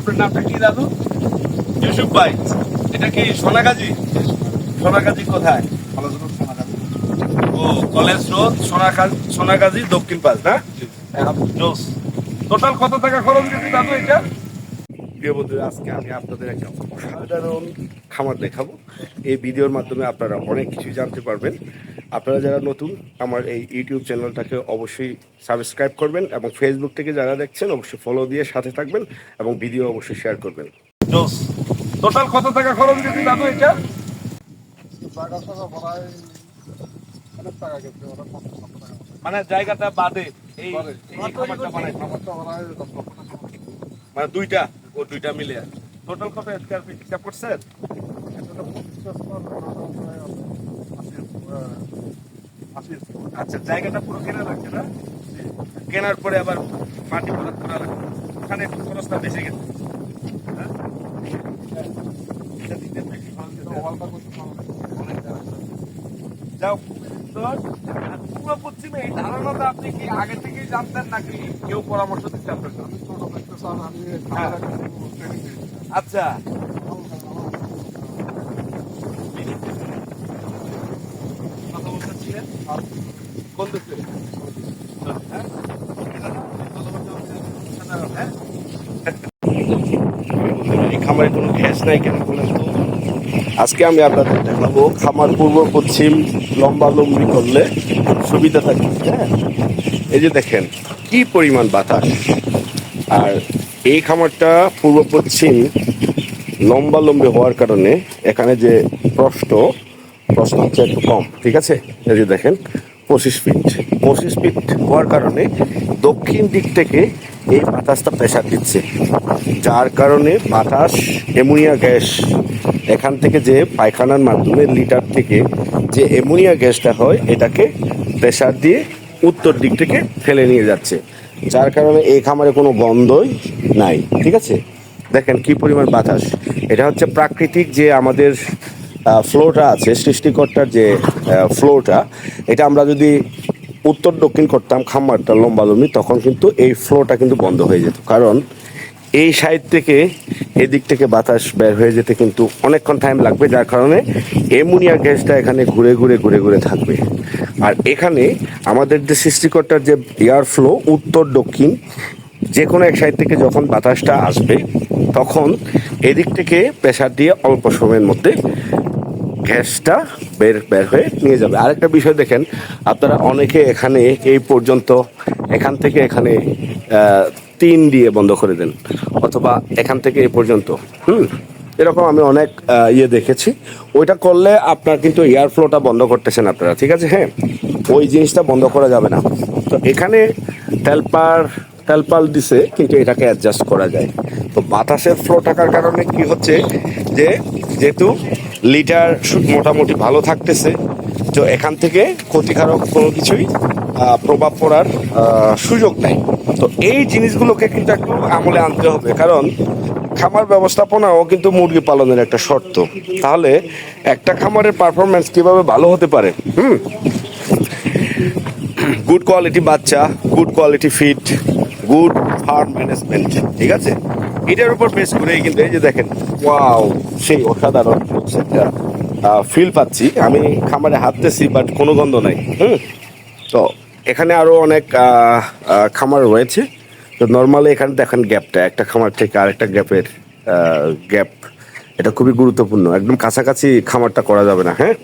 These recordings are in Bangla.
আপনার নামটা কি দাদু? ইউসুফ ভাই। এটা কি সোনাগাজী? সোনাগাজী কোথায়? ও কলেজ রোড সোনাগাজী সোনাগাজী দক্ষিণ পাশ না? জোস। টোটাল কত টাকা খরচ গেছে দাদু এটা? প্রিয় বন্ধুরা আজকে আমি আপনাদের একটা অসাধারণ খামার দেখাবো। এই ভিডিওর মাধ্যমে আপনারা অনেক কিছু জানতে পারবেন। আপনারা যারা নতুন আমার এই ইউটিউব চ্যানেলটাকে অবশ্যই সাবস্ক্রাইব করবেন এবং ফেসবুক থেকে যারা দেখছেন অবশ্যই ফলো দিয়ে সাথে থাকবেন এবং ভিডিও অবশ্যই শেয়ার করবেন। টোটাল কত টাকা খরচ গেছে দাদু এটা? মানে জায়গাটা বাদে এই মানে দুইটা ও দুইটা মিলে। টোটাল কত স্কয়ার ফিট হিসাব করছেন আচ্ছা জায়গাটা পুরো কেনা লাগছে না? কেনার পরে আবার মাটি প্রদান করা লাগছে ওখানে একটু খরচটা বেশি গেছে। যাও। সুন্দর। পশ্চিমে এই ধারণাটা আপনি কি আগে থেকেই জানতেন নাকি কেউ পরামর্শ দিতে আপনার হ্যাঁ। আচ্ছা কথা বলতে ছিলেন কোন দেশে হ্যাঁ? হ্যাঁ? এই খামারে কোনো গ্যাস নাই কেন? তো আজকে আমি আপনাদের দেখাবো খামার পূর্ব, পশ্চিম, লম্বা লম্বি করলে সুবিধা থাকে হ্যাঁ? এই যে দেখেন, কি পরিমাণ বাতাস। আর এই খামারটা পূর্ব, পশ্চিম, লম্বা লম্বি হওয়ার কারণে এখানে যে প্রশ্ন প্রশ্ন হচ্ছে একটু কম, ঠিক আছে? এই যে দেখেন পঁচিশ ফিট পঁচিশ ফিট হওয়ার কারণে দক্ষিণ দিক থেকে এই বাতাসটা প্রেশার দিচ্ছে। যার কারণে বাতাস, অ্যামোনিয়া গ্যাস, এখান থেকে যে পায়খানার মাধ্যমে লিটার থেকে যে অ্যামোনিয়া গ্যাসটা হয়, এটাকে প্রেশার দিয়ে উত্তর দিক থেকে ফেলে নিয়ে যাচ্ছে। যার কারণে এই খামারে কোনো গন্ধই নাই, ঠিক আছে? দেখেন কি পরিমাণ বাতাস। এটা হচ্ছে প্রাকৃতিক যে আমাদের ফ্লোটা আছে, সৃষ্টিকর্তার যে ফ্লোটা এটা আমরা যদি উত্তর দক্ষিণ করতাম খামারটা লম্বা লম্বি, তখন কিন্তু এই ফ্লোটা কিন্তু বন্ধ হয়ে যেত। কারণ এই সাইড থেকে, এদিক থেকে বাতাস বের হয়ে যেতে কিন্তু অনেকক্ষণ টাইম লাগবে, যার কারণে এমোনিয়া গ্যাসটা এখানে ঘুরে ঘুরে ঘুরে ঘুরে থাকবে। আর এখানে আমাদের যে সৃষ্টিকর্তার যে এয়ার ফ্লো উত্তর দক্ষিণ, যে কোনো এক সাইড থেকে যখন বাতাসটা আসবে, তখন এদিক থেকে প্রেশার দিয়ে অল্প সময়ের মধ্যে গ্যাসটা বের বের হয়ে নিয়ে যাবে। আরেকটা বিষয় দেখেন, আপনারা অনেকে এখানে এই পর্যন্ত এখান থেকে এখানে তিন দিয়ে বন্ধ করে দেন, অথবা এখান থেকে এই পর্যন্ত, হুম? এরকম আমি অনেক ইয়ে দেখেছি। ওইটা করলে আপনার কিন্তু এয়ার ফ্লোটা বন্ধ করতেছেন আপনারা, ঠিক আছে? হ্যাঁ ওই জিনিসটা বন্ধ করা যাবে না। তো এখানে তেলপার, তেলপাল দিছে, কিন্তু এটাকে অ্যাডজাস্ট করা যায়। তো বাতাসের ফ্লো থাকার কারণে কি হচ্ছে যে, যেহেতু লিটার মোটামুটি ভালো থাকতেছে। তো এখান থেকে ক্ষতিকারক কোনো কিছুই প্রভাব পড়ার সুযোগ নাই। তো এই জিনিসগুলোকে কিন্তু একটু আমলে আনতে হবে। কারণ খামার ব্যবস্থাপনাও কিন্তু মুরগি পালনের একটা শর্ত। তাহলে একটা খামারের পারফরমেন্স কীভাবে ভালো হতে পারে? হুম? গুড কোয়ালিটি বাচ্চা good quality fit good farm management ঠিক আছে? এটার উপর বেস করেই কিন্তু এই যে দেখেন ওয়াও সেই অসাধারণ। একটা ফিল পাচ্ছি। আমি খামারে হাঁটতেছি বাট কোনো গন্ধ নাই, হুম? তো এখানে আরও অনেক খামার রয়েছে। তো নর্মালি এখানে দেখেন গ্যাপটা একটা খামার থেকে আরেকটা গ্যাপের গ্যাপ এটা খুবই গুরুত্বপূর্ণ। একদম কাছাকাছি খামারটা করা যাবে না হ্যাঁ?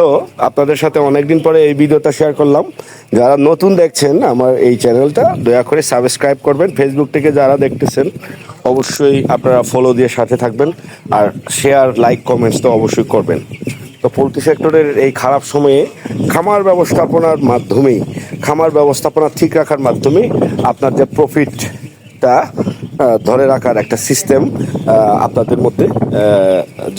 তো আপনাদের সাথে অনেকদিন পরে এই ভিডিওটা শেয়ার করলাম। যারা নতুন দেখছেন আমার এই চ্যানেলটা দয়া করে সাবস্ক্রাইব করবেন। ফেসবুক থেকে যারা দেখতেছেন, অবশ্যই আপনারা ফলো দিয়ে সাথে থাকবেন আর শেয়ার লাইক কমেন্টস তো অবশ্যই করবেন। তো পোলট্রি সেক্টরের এই খারাপ সময়ে খামার ব্যবস্থাপনার মাধ্যমেই, খামার ব্যবস্থাপনা ঠিক রাখার মাধ্যমে আপনার যে প্রফিটটা ধরে রাখার একটা সিস্টেম আপনাদের মধ্যে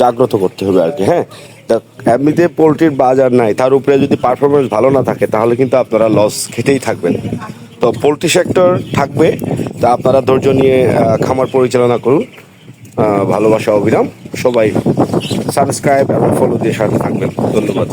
জাগ্রত করতে হবে আর কি হ্যাঁ? তা এমনিতে পোলট্রির বাজার নাই, তার উপরে যদি পারফরমেন্স ভালো না থাকে, তাহলে কিন্তু আপনারা লস খেতেই থাকবেন। তো পোলট্রি সেক্টর থাকবে, তা আপনারা ধৈর্য নিয়ে খামার পরিচালনা করুন। ভালোবাসা অবিরাম সবাই সাবস্ক্রাইব এবং ফলো দিয়ে সাথে থাকবেন। ধন্যবাদ।